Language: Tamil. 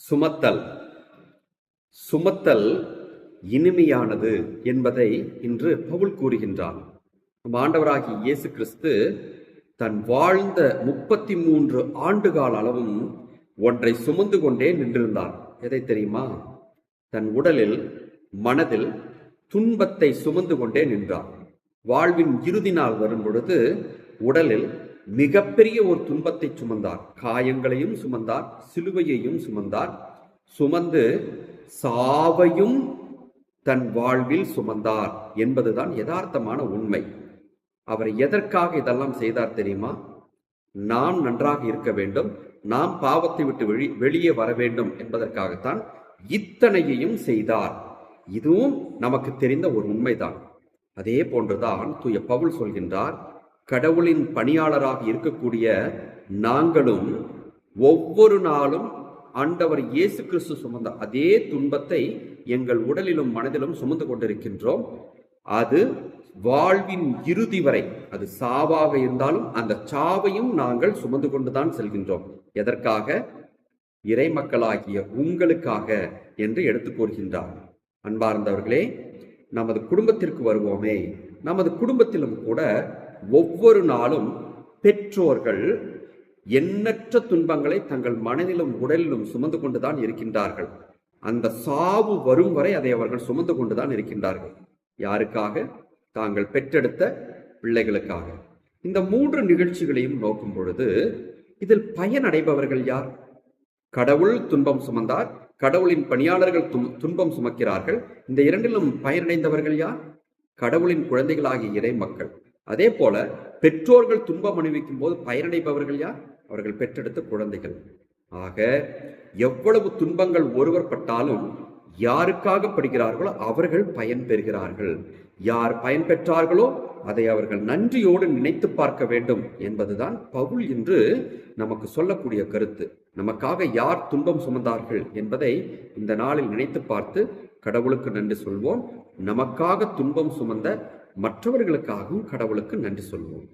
சுமத்தல். சுமத்தல் இனிமையானது என்பதை இன்று பவுல் கூறுகின்றார் நம் ஆண்டவராகிய இயேசு கிறிஸ்து தன் வாழ்ந்த முப்பத்தி மூன்று ஆண்டுகால அளவும் ஒன்றை சுமந்து கொண்டே நின்றிருந்தார். எதை தெரியுமா? தன் உடலில் மனதில் துன்பத்தை சுமந்து கொண்டே நின்றார் வாழ்வின் இறுதி நாள் வரும் பொழுது உடலில் மிகப்பெரிய ஒரு துன்பத்தை சுமந்தார். காயங்களையும் சுமந்தார் சிலுவையையும் சுமந்தார். சுமந்து சாவையும் தன் வாழ்வில் சுமந்தார் என்பதுதான் யதார்த்தமான உண்மை. அவர் எதற்காக இதெல்லாம் செய்தார் தெரியுமா? நாம் நன்றாக இருக்க வேண்டும் நாம் பாவத்தை விட்டு வெளி வெளியே வர வேண்டும் என்பதற்காகத்தான் இத்தனையையும் செய்தார். இதுவும் நமக்கு தெரிந்த ஒரு உண்மைதான். அதே போன்றுதான் தூய பவுல் சொல்கின்றார் கடவுளின் பணியாளராக இருக்கக்கூடிய நாங்களும் ஒவ்வொரு நாளும் ஆண்டவர் இயேசு கிறிஸ்து சுமந்த அதே துன்பத்தை எங்கள் உடலிலும் மனதிலும் சுமந்து கொண்டிருக்கின்றோம். அது வாழ்வின் இறுதி வரை அது சாவாக இருந்தாலும் அந்த சாவையும் நாங்கள் சுமந்து கொண்டுதான் செல்கின்றோம். எதற்காக? இறை மக்களாகிய உங்களுக்காக என்று எடுத்து கூறுகின்றார். அன்பார்ந்தவர்களே நமது குடும்பத்திற்கு வருவோமே நமது குடும்பத்திலும் கூட ஒவ்வொரு நாளும் பெற்றோர்கள் எண்ணற்ற துன்பங்களை தங்கள் மனதிலும் உடலிலும் சுமந்து கொண்டுதான் இருக்கின்றார்கள். அந்த சாவு வரும் வரை அதை அவர்கள் சுமந்து கொண்டுதான் இருக்கின்றார்கள். யாருக்காக? தாங்கள் பெற்றெடுத்த பிள்ளைகளுக்காக. இந்த மூன்று நிகழ்ச்சிகளையும் நோக்கும் பொழுது இதில் பயனடைபவர்கள் யார்? கடவுள் துன்பம் சுமந்தார் கடவுளின் பணியாளர்கள் தும் துன்பம் சுமக்கிறார்கள். இந்த இரண்டிலும் பயனடைந்தவர்கள் யார்? கடவுளின் குழந்தைகளாகிய இறை மக்கள் அதே போல பெற்றோர்கள் துன்பம் அணிவிக்கும் போது பயனடைபவர்கள் யார்? அவர்கள் பெற்றெடுத்த குழந்தைகள். ஆக எவ்வளவு துன்பங்கள் ஒருவர் பட்டாலும் யாருக்காக படுகிறார்களோ அவர்கள் பயன் பெறுகிறார்கள். யார் பயன் பெற்றார்களோ அதை அவர்கள் நன்றியோடு நினைத்து பார்க்க வேண்டும் என்பதுதான் பவுல் என்று நமக்கு சொல்லக்கூடிய கருத்து. நமக்காக யார் துன்பம் சுமந்தார்கள் என்பதை இந்த நாளில் நினைத்து பார்த்து கடவுளுக்கு நன்றி சொல்வோம். நமக்காக துன்பம் சுமந்த மற்றவர்களுக்காகவும் கடவுளுக்கு நன்றி சொல்வோம்